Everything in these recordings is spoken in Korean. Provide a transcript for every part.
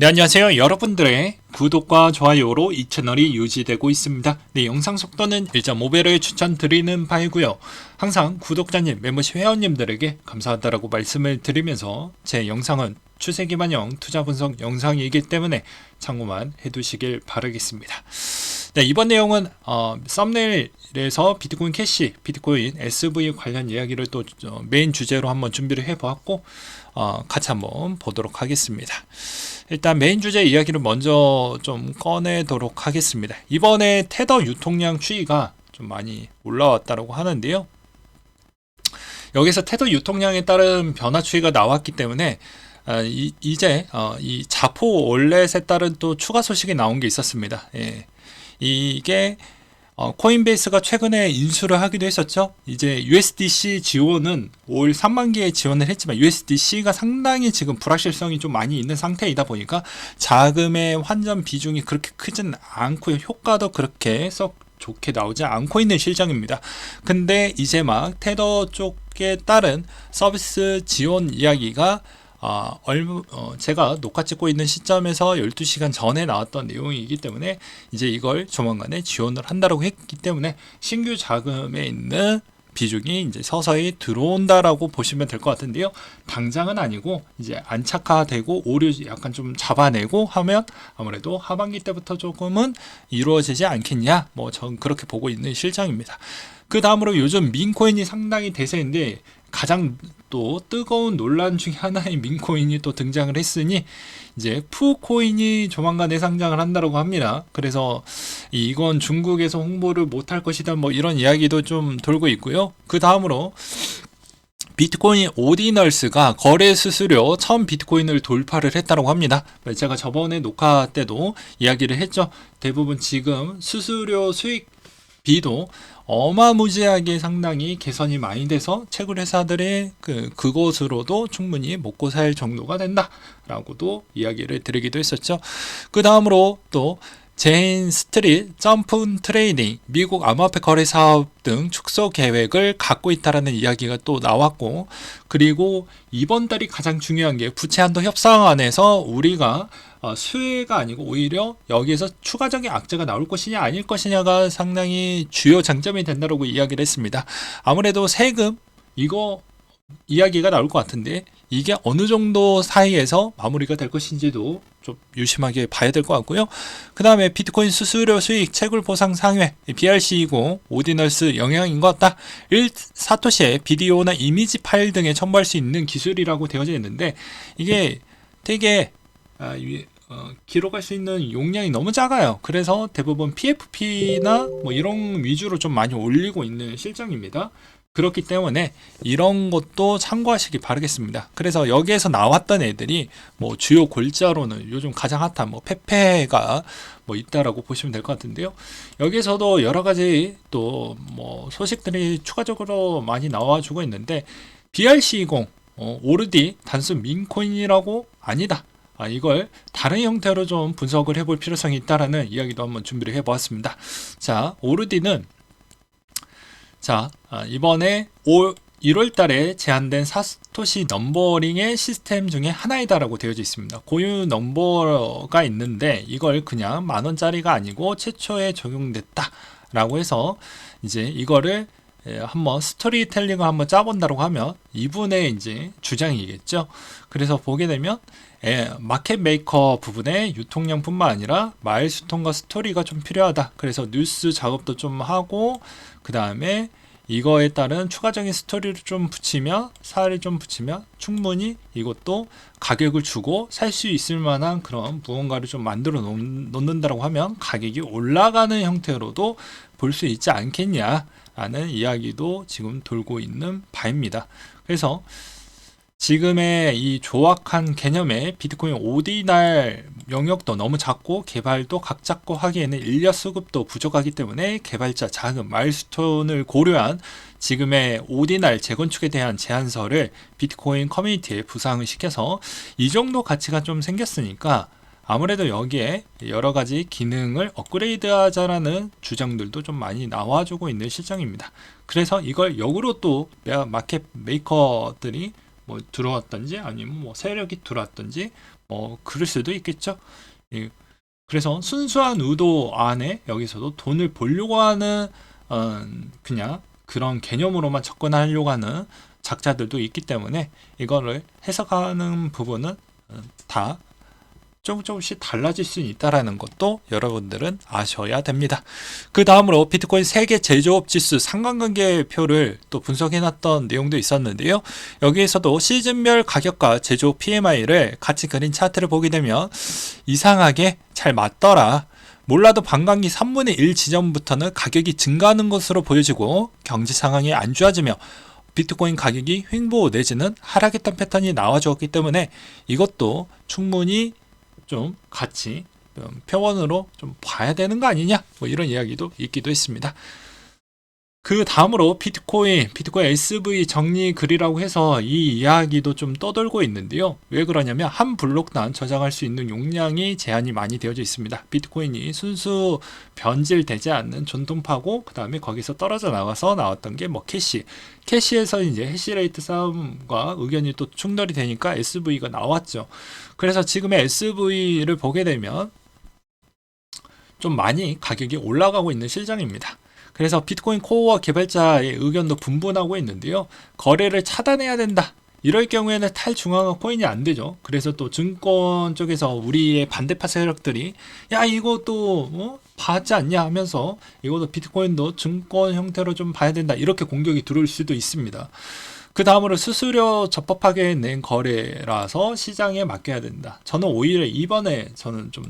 네, 안녕하세요. 여러분들의 구독과 좋아요로 이 채널이 유지되고 있습니다. 네, 영상 속도는 1.5배를 추천드리는 바이고요. 항상 구독자님, 멤버십 회원님들에게 감사하다라고 말씀을 드리면서 제 영상은 추세 기반형 투자 분석 영상이기 때문에 참고만 해두시길 바라겠습니다. 네, 이번 내용은 어, 썸네일에서 비트코인 캐시, 비트코인 SV 관련 이야기를 또 어, 메인 주제로 한번 준비를 해보았고 어, 같이 한번 보도록 하겠습니다. 일단 메인 주제 이야기를 먼저 좀 꺼내도록 하겠습니다. 이번에 테더 유통량 추이가 좀 많이 올라왔다고 하는데요. 여기서 테더 유통량에 따른 변화 추이가 나왔기 때문에 아, 이, 이제 어, 이 자포 올렛에 따른 또 추가 소식이 나온 게 있었습니다. 예. 이게 어, 코인베이스가 최근에 인수를 하기도 했었죠. 이제 USDC 지원은 올 3만 개의 지원을 했지만 USDC가 상당히 지금 불확실성이 좀 많이 있는 상태이다 보니까 자금의 환전 비중이 그렇게 크진 않고 효과도 그렇게 썩 좋게 나오지 않고 있는 실정입니다. 근데 이제 막 테더 쪽에 따른 서비스 지원 이야기가 아, 얼마, 어, 제가 녹화 찍고 있는 시점에서 12시간 전에 나왔던 내용이기 때문에 이제 이걸 조만간에 지원을 한다고 했기 때문에 신규 자금에 있는 비중이 이제 서서히 들어온다라고 보시면 될 것 같은데요. 당장은 아니고 이제 안착화되고 오류 약간 좀 잡아내고 하면 아무래도 하반기 때부터 조금은 이루어지지 않겠냐. 뭐 전 그렇게 보고 있는 실정입니다. 그 다음으로 요즘 민코인이 상당히 대세인데 가장 또 뜨거운 논란 중에 하나의 민코인이 또 등장을 했으니 이제 푸코인이 조만간에 상장을 한다고 합니다. 그래서 이건 중국에서 홍보를 못할 것이다 뭐 이런 이야기도 좀 돌고 있고요. 그 다음으로 비트코인 오디널스가 거래 수수료 1000 비트코인을 돌파를 했다고 합니다. 제가 저번에 녹화 때도 이야기를 했죠. 대부분 지금 수수료 수익 비도 어마무지하게 상당히 개선이 많이 돼서 채굴 회사들의 그 그것으로도 충분히 먹고 살 정도가 된다라고도 이야기를 드리기도 했었죠. 그 다음으로 또 제인 스트릿, 점프 트레이딩, 미국 암호화폐 거래 사업 등 축소 계획을 갖고 있다라는 이야기가 또 나왔고, 그리고 이번 달이 가장 중요한 게 부채 한도 협상안에서 우리가 어, 수혜가 아니고 오히려 여기에서 추가적인 악재가 나올 것이냐 아닐 것이냐가 상당히 주요 장점이 된다고 이야기를 했습니다. 아무래도 세금 이거 이야기가 나올 것 같은데 이게 어느 정도 사이에서 마무리가 될 것인지도 좀 유심하게 봐야 될 것 같고요. 그 다음에 비트코인 수수료 수익 채굴 보상 상회 BRC20 오디널스 영향인 것 같다. 1 사토시에 비디오나 이미지 파일 등에 첨부할 수 있는 기술이라고 되어져 있는데 이게 되게 아, 어, 기록할 수 있는 용량이 너무 작아요. 그래서 대부분 PFP나 뭐 이런 위주로 좀 많이 올리고 있는 실정입니다. 그렇기 때문에 이런 것도 참고하시기 바라겠습니다. 그래서 여기에서 나왔던 애들이 뭐 주요 골자로는 요즘 가장 핫한 뭐 페페가 뭐 있다라고 보시면 될 것 같은데요. 여기서도 여러 가지 또 뭐 소식들이 추가적으로 많이 나와주고 있는데 BRC20 어, 오르디 단순 민코인이라고 아니다. 아, 이걸 다른 형태로 좀 분석을 해볼 필요성이 있다라는 이야기도 한번 준비를 해보았습니다. 자, 오르디는 자 아, 이번에 올 1월 달에 제한된 사토시 넘버링의 시스템 중에 하나이다라고 되어져 있습니다. 고유 넘버가 있는데 이걸 그냥 만 원짜리가 아니고 최초에 적용됐다라고 해서 이제 이거를 예, 한번 스토리텔링을 한번 짜본다고 하면 이분의 이제 주장이겠죠. 그래서 보게 되면 예, 마켓 메이커 부분에 유통량뿐만 아니라 마일스톤과 스토리가 좀 필요하다. 그래서 뉴스 작업도 좀 하고 그 다음에 이거에 따른 추가적인 스토리를 좀 붙이면 사례를 좀 붙이면 충분히 이것도 가격을 주고 살 수 있을 만한 그런 무언가를 좀 만들어 놓는다고 하면 가격이 올라가는 형태로도 볼 수 있지 않겠냐라는 이야기도 지금 돌고 있는 바입니다. 그래서 지금의 이 조악한 개념의 비트코인 오디날 영역도 너무 작고 개발도 각 잡고 하기에는 인력 수급도 부족하기 때문에 개발자 자금 마일스톤을 고려한 지금의 오디날 재건축에 대한 제안서를 비트코인 커뮤니티에 부상을 시켜서 이 정도 가치가 좀 생겼으니까 아무래도 여기에 여러 가지 기능을 업그레이드 하자라는 주장들도 좀 많이 나와주고 있는 실정입니다. 그래서 이걸 역으로 또 마켓 메이커들이 뭐 들어왔던지 아니면 뭐 세력이 들어왔던지 뭐 그럴 수도 있겠죠. 예. 그래서 순수한 의도 안에 여기서도 돈을 벌려고 하는 어, 그냥 그런 개념으로만 접근하려고 하는 작자들도 있기 때문에 이거를 해석하는 부분은 어, 다 조금 조금씩 달라질 수 있다라는 것도 여러분들은 아셔야 됩니다. 그 다음으로 비트코인 세계 제조업 지수 상관관계표를 또 분석해놨던 내용도 있었는데요. 여기에서도 시즌별 가격과 제조업 PMI를 같이 그린 차트를 보게 되면 이상하게 잘 맞더라. 몰라도 반감기 3분의 1 지점부터는 가격이 증가하는 것으로 보여지고 경제 상황이 안 좋아지며 비트코인 가격이 횡보 내지는 하락했던 패턴이 나와주었기 때문에 이것도 충분히 좀 같이 좀 표본으로 좀 봐야 되는 거 아니냐 뭐 이런 이야기도 있기도 했습니다. 그 다음으로 비트코인, 비트코인 SV 정리 글이라고 해서 이 이야기도 좀 떠돌고 있는데요. 왜 그러냐면 한 블록당 저장할 수 있는 용량이 제한이 많이 되어져 있습니다. 비트코인이 순수 변질되지 않는 전통파고 그 다음에 거기서 떨어져 나와서 나왔던 게 뭐 캐시. 캐시에서 이제 해시레이트 싸움과 의견이 또 충돌이 되니까 SV가 나왔죠. 그래서 지금의 SV를 보게 되면 좀 많이 가격이 올라가고 있는 실정입니다. 그래서 비트코인 코어 개발자의 의견도 분분하고 있는데요. 거래를 차단해야 된다. 이럴 경우에는 탈중앙화 코인이 안 되죠. 그래서 또 증권 쪽에서 우리의 반대파 세력들이 야또 어? 봐지 않냐 하면서 이것도 비트코인도 증권 형태로 좀 봐야 된다. 이렇게 공격이 들어올 수도 있습니다. 그 다음으로 수수료 적법하게 낸 거래라서 시장에 맡겨야 된다. 저는 오히려 이번에 저는 좀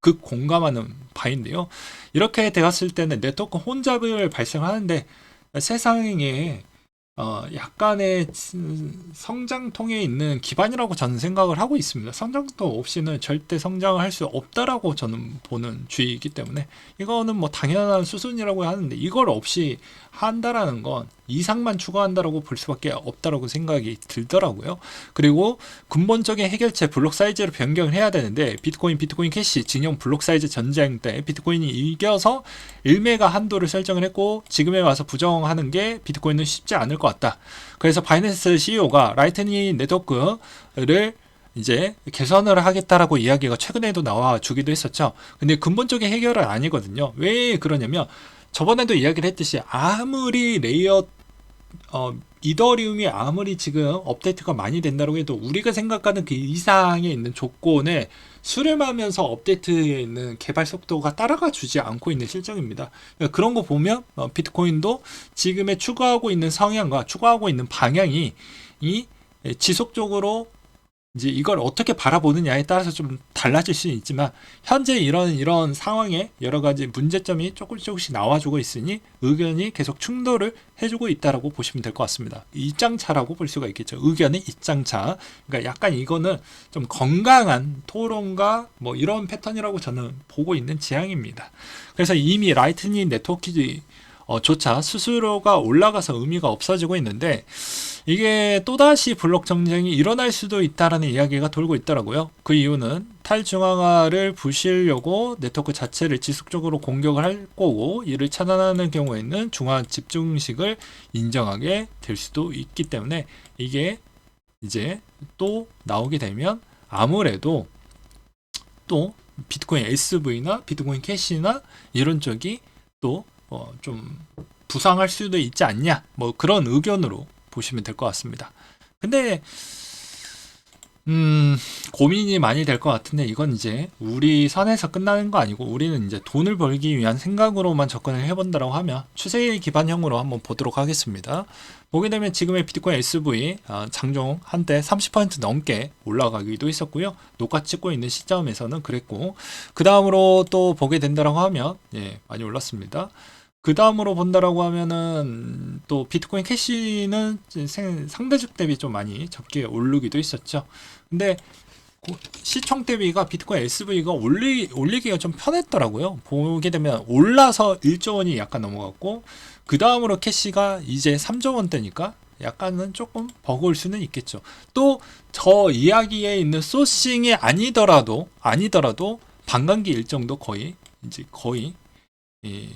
극 공감하는 바인데요. 이렇게 되었을 때는 네트워크 혼잡을 발생하는데 세상에 어, 약간의 성장통에 있는 기반이라고 저는 생각을 하고 있습니다. 성장통 없이는 절대 성장을 할 수 없다라고 저는 보는 주의이기 때문에 이거는 뭐 당연한 수순이라고 하는데 이걸 없이 한다라는 건 이상만 추가한다라고 볼 수밖에 없다라고 생각이 들더라고요. 그리고 근본적인 해결책 블록 사이즈를 변경을 해야 되는데 비트코인, 비트코인 캐시, 진영 블록 사이즈 전쟁 때 비트코인이 이겨서 1메가 한도를 설정을 했고 지금에 와서 부정하는 게 비트코인은 쉽지 않을 것 같다. 그래서 바이낸스 CEO가 라이트닝 네트워크를 이제 개선을 하겠다라고 이야기가 최근에도 나와 주기도 했었죠. 근데 근본적인 해결은 아니거든요. 왜 그러냐면 저번에도 이야기를 했듯이 아무리 레이어 어, 이더리움이 아무리 지금 업데이트가 많이 된다고 해도 우리가 생각하는 그 이상에 있는 조건에 수렴하면서 업데이트에 있는 개발 속도가 따라가 주지 않고 있는 실정입니다. 그러니까 그런 거 보면 어, 비트코인도 지금의 추구하고 있는 성향과 추구하고 있는 방향이 이 지속적으로 이제 이걸 어떻게 바라보느냐에 따라서 좀 달라질 수는 있지만 현재 이런 이런 상황에 여러 가지 문제점이 조금씩 조금씩 나와주고 있으니 의견이 계속 충돌을 해주고 있다라고 보시면 될 것 같습니다. 입장차라고 볼 수가 있겠죠. 의견의 입장차. 그러니까 약간 이거는 좀 건강한 토론과 뭐 이런 패턴이라고 저는 보고 있는 지향입니다. 그래서 이미 라이트닝 네트워크 어, 조차 수수료가 올라가서 의미가 없어지고 있는데 이게 또다시 블록 정쟁이 일어날 수도 있다라는 이야기가 돌고 있더라고요. 그 이유는 탈중앙화를 부시려고 네트워크 자체를 지속적으로 공격을 할 거고 이를 차단하는 경우에는 중앙 집중식을 인정하게 될 수도 있기 때문에 이게 이제 또 나오게 되면 아무래도 또 비트코인 SV나 비트코인 캐시나 이런 쪽이 또 어, 좀 부상할 수도 있지 않냐 뭐 그런 의견으로 보시면 될 것 같습니다. 근데 음, 고민이 많이 될 것 같은데 이건 이제 우리 선에서 끝나는 거 아니고 우리는 이제 돈을 벌기 위한 생각으로만 접근을 해본다고 하면 추세 기반형으로 한번 보도록 하겠습니다. 보게 되면 지금의 비트코인 SV 아, 장종 한때 30% 넘게 올라가기도 했었고요. 녹화 찍고 있는 시점에서는 그랬고 그 다음으로 또 보게 된다고 하면 예, 많이 올랐습니다. 그 다음으로 본다라고 하면은 또 비트코인 캐시는 상대적 대비 좀 많이 적게 오르기도 했었죠. 근데 시총 대비가 비트코인 SV가 올리, 올리기가 좀 편했더라고요. 보게 되면 올라서 1조 원이 약간 넘어갔고, 그 다음으로 캐시가 이제 3조 원대니까 약간은 조금 버거울 수는 있겠죠. 또 저 이야기에 있는 소싱이 아니더라도, 아니더라도 반감기 일정도 거의, 이제 거의, 이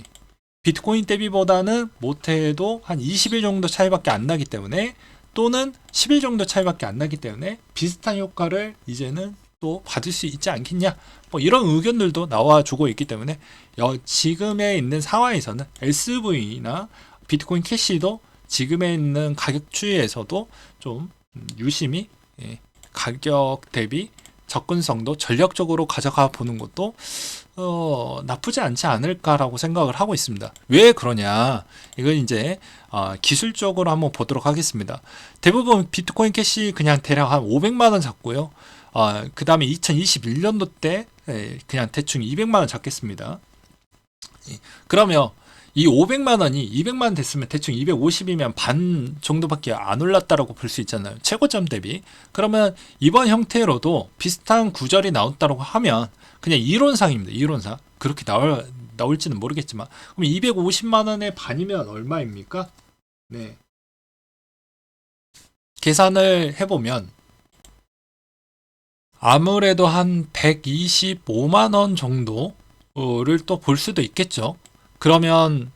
비트코인 대비보다는 못해도 한 20일 정도 차이밖에 안 나기 때문에 또는 10일 정도 차이밖에 안 나기 때문에 비슷한 효과를 이제는 또 받을 수 있지 않겠냐? 뭐 이런 의견들도 나와주고 있기 때문에 여, 지금에 있는 상황에서는 SV나 비트코인 캐시도 지금에 있는 가격 추이에서도 좀 음, 유심히 예, 가격 대비 접근성도 전략적으로 가져가 보는 것도 어, 나쁘지 않지 않을까라고 생각을 하고 있습니다. 왜 그러냐? 이건 이제 어, 기술적으로 한번 보도록 하겠습니다. 대부분 비트코인 캐시 그냥 대략 한 500만 원 잡고요. 어, 그 다음에 2021년도 때 예, 그냥 대충 200만 원 잡겠습니다. 예, 그러면 이 500만 원이 200만 원 됐으면 대충 250이면 반 정도밖에 안 올랐다라고 볼 수 있잖아요. 최고점 대비. 그러면 이번 형태로도 비슷한 구절이 나왔다고 하면 그냥 이론상입니다. 이론상. 그렇게 나올, 나올지는 모르겠지만. 그럼 250만 원의 반이면 얼마입니까? 네. 계산을 해보면 아무래도 한 125만 원 정도를 또 볼 수도 있겠죠. 그러면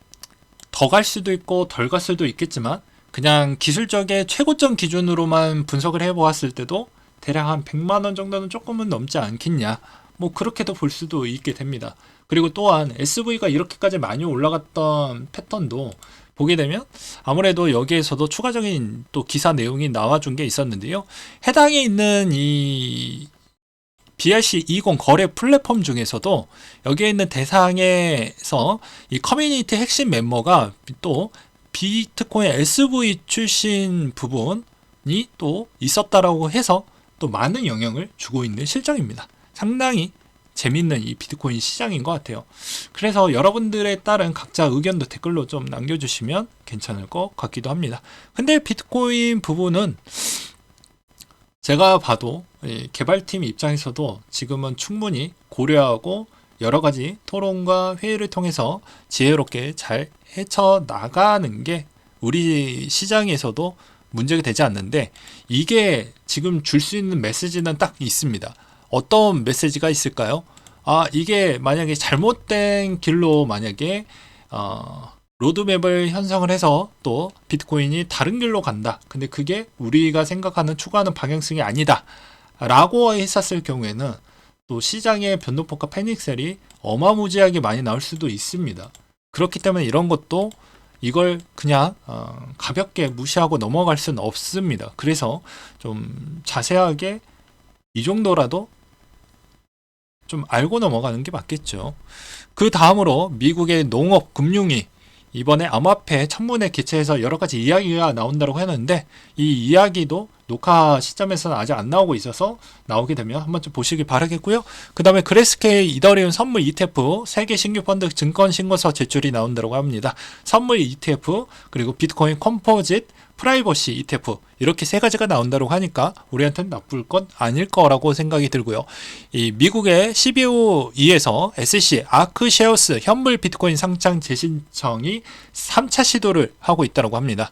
더 갈 수도 있고 덜 갈 수도 있겠지만 그냥 기술적의 최고점 기준으로만 분석을 해보았을 때도 대략 한 100만 원 정도는 조금은 넘지 않겠냐. 뭐 그렇게도 볼 수도 있게 됩니다. 그리고 또한 SV가 이렇게까지 많이 올라갔던 패턴도 보게 되면 아무래도 여기에서도 추가적인 또 기사 내용이 나와준 게 있었는데요. 해당에 있는 이 BRC20 거래 플랫폼 중에서도 여기에 있는 대상에서 이 커뮤니티 핵심 멤버가 또 비트코인 SV 출신 부분이 또 있었다라고 해서 또 많은 영향을 주고 있는 실정입니다. 상당히 재밌는 이 비트코인 시장인 것 같아요. 그래서 여러분들에 따른 각자 의견도 댓글로 좀 남겨주시면 괜찮을 것 같기도 합니다. 근데 비트코인 부분은 제가 봐도 이 개발팀 입장에서도 지금은 충분히 고려하고 여러 가지 토론과 회의를 통해서 지혜롭게 잘 헤쳐 나가는 게 우리 시장에서도 문제가 되지 않는데 이게 지금 줄 수 있는 메시지는 딱 있습니다. 어떤 메시지가 있을까요? 아, 이게 만약에 잘못된 길로 만약에 어, 로드맵을 형성을 해서 또 비트코인이 다른 길로 간다. 근데 그게 우리가 생각하는 추구하는 방향성이 아니다. 라고 했었을 경우에는 또 시장의 변동폭과 패닉셀이 어마무지하게 많이 나올 수도 있습니다. 그렇기 때문에 이런 것도 이걸 그냥 어, 가볍게 무시하고 넘어갈 수는 없습니다. 그래서 좀 자세하게 이 정도라도 좀 알고 넘어가는 게 맞겠죠. 그 다음으로 미국의 농업 금융위 이번에 암호화폐 청문회 개최해서 여러 가지 이야기가 나온다고 했는데 이 이야기도 녹화 시점에서는 아직 안 나오고 있어서 나오게 되면 한번 좀 보시기 바라겠고요. 그 다음에 그레스케이 이더리움 선물 ETF 세계 신규 펀드 증권 신고서 제출이 나온다고 합니다. 선물 ETF 그리고 비트코인 컴포짓 프라이버시 ETF 이렇게 세 가지가 나온다고 하니까 우리한테는 나쁠 건 아닐 거라고 생각이 들고요. 이 미국의 CBOE에서 SEC 아크쉐어스 현물 비트코인 상장 재신청이 3차 시도를 하고 있다고 합니다.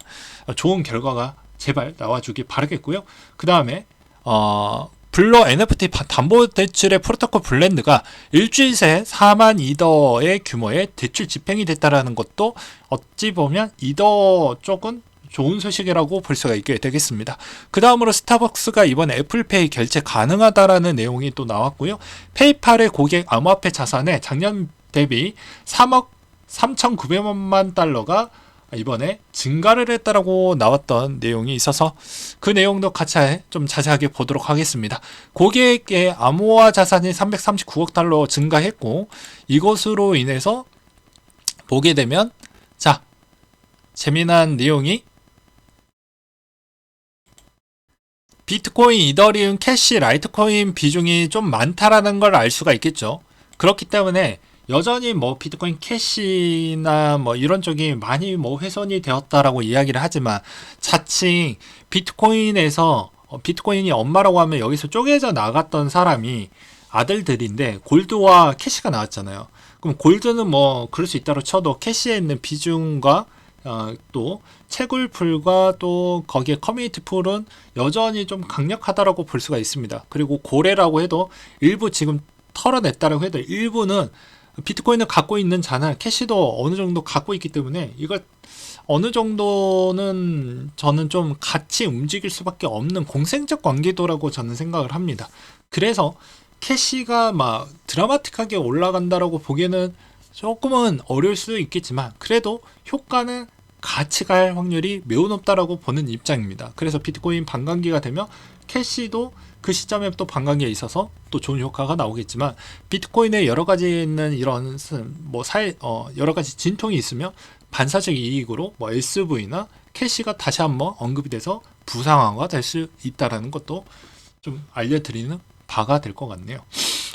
좋은 결과가 제발 나와주길 바라겠고요. 그 다음에 어, 블러 NFT 담보 대출의 프로토콜 블렌드가 일주일 새 4만 이더의 규모의 대출 집행이 됐다라는 것도 어찌 보면 이더 쪽은 좋은 소식이라고 볼 수가 있게 되겠습니다. 그 다음으로 스타벅스가 이번 애플페이 결제 가능하다라는 내용이 또 나왔고요. 페이팔의 고객 암호화폐 자산에 작년 대비 3억 3,900만 달러가 이번에 증가를 했다라고 나왔던 내용이 있어서 그 내용도 같이 좀 자세하게 보도록 하겠습니다. 고객의 암호화 자산이 339억 달러 증가했고 이것으로 인해서 보게 되면 자 재미난 내용이 비트코인, 이더리움, 캐시, 라이트코인 비중이 좀 많다라는 걸 알 수가 있겠죠. 그렇기 때문에 여전히 뭐 비트코인 캐시나 뭐 이런 쪽이 많이 뭐 훼손이 되었다라고 이야기를 하지만 자칭 비트코인에서 어, 비트코인이 엄마라고 하면 여기서 쪼개져 나갔던 사람이 아들들인데 골드와 캐시가 나왔잖아요. 그럼 골드는 뭐 그럴 수 있다고 쳐도 캐시에 있는 비중과 어, 또 채굴 풀과 또 거기에 커뮤니티 풀은 여전히 좀 강력하다라고 볼 수가 있습니다. 그리고 고래라고 해도 일부 지금 털어냈다라고 해도 일부는 비트코인을 갖고 있는 자는 캐시도 어느 정도 갖고 있기 때문에 이걸 어느 정도는 저는 좀 같이 움직일 수밖에 없는 공생적 관계도라고 저는 생각을 합니다. 그래서 캐시가 막 드라마틱하게 올라간다라고 보기에는 조금은 어려울 수도 있겠지만 그래도 효과는 같이 갈 확률이 매우 높다라고 보는 입장입니다. 그래서 비트코인 반감기가 되면 캐시도 그 시점에 또 반감기에 있어서 또 좋은 효과가 나오겠지만 비트코인에 여러 가지 있는 이런 스- 뭐 사회 어 여러 가지 진통이 있으면 반사적 이익으로 뭐 SV나 캐시가 다시 한번 언급이 돼서 부상화가 될 수 있다라는 것도 좀 알려드리는 바가 될 것 같네요.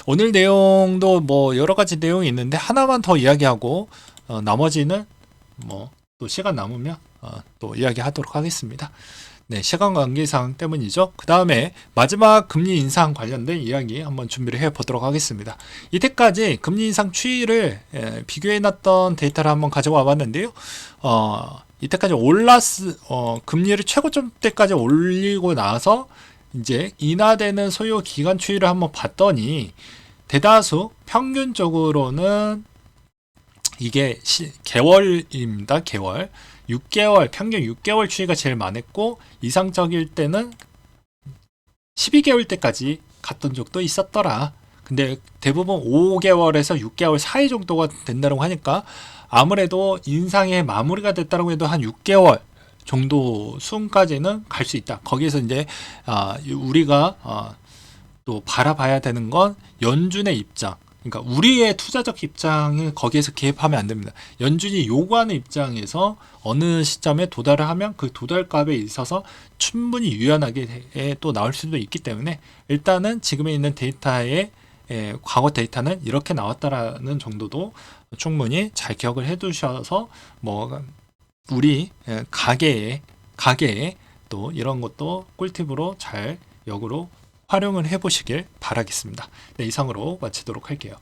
오늘 내용도 뭐 여러 가지 내용이 있는데 하나만 더 이야기하고 어, 나머지는 뭐 또 시간 남으면 어, 또 이야기하도록 하겠습니다. 네, 시간 관계상 때문이죠. 그 다음에 마지막 금리 인상 관련된 이야기 한번 준비를 해 보도록 하겠습니다. 이때까지 금리 인상 추이를 예, 비교해 놨던 데이터를 한번 가져와 봤는데요. 어, 이때까지 올랐스, 어, 금리를 최고점 때까지 올리고 나서 이제 인하되는 소요 기간 추이를 한번 봤더니 대다수 평균적으로는 이게 시, 개월입니다. 개월. 6개월, 평균 6개월 추이가 제일 많았고 이상적일 때는 12개월 때까지 갔던 적도 있었더라. 근데 대부분 5개월에서 6개월 사이 정도가 된다고 하니까 아무래도 인상의 마무리가 됐다고 해도 한 6개월 정도 수준까지는 갈 수 있다. 거기에서 이제 아, 우리가 아, 또 바라봐야 되는 건 연준의 입장. 그러니까 우리의 투자적 입장을 거기에서 개입하면 안 됩니다. 연준이 요구하는 입장에서 어느 시점에 도달을 하면 그 도달값에 있어서 충분히 유연하게 에또 나올 수도 있기 때문에 일단은 지금에 있는 데이터의 에, 과거 데이터는 이렇게 나왔다라는 정도도 충분히 잘 기억을 해두셔서 뭐 우리 에, 가게에 가게에 또 이런 것도 꿀팁으로 잘 역으로 활용을 해보시길 바라겠습니다. 네, 이상으로 마치도록 할게요.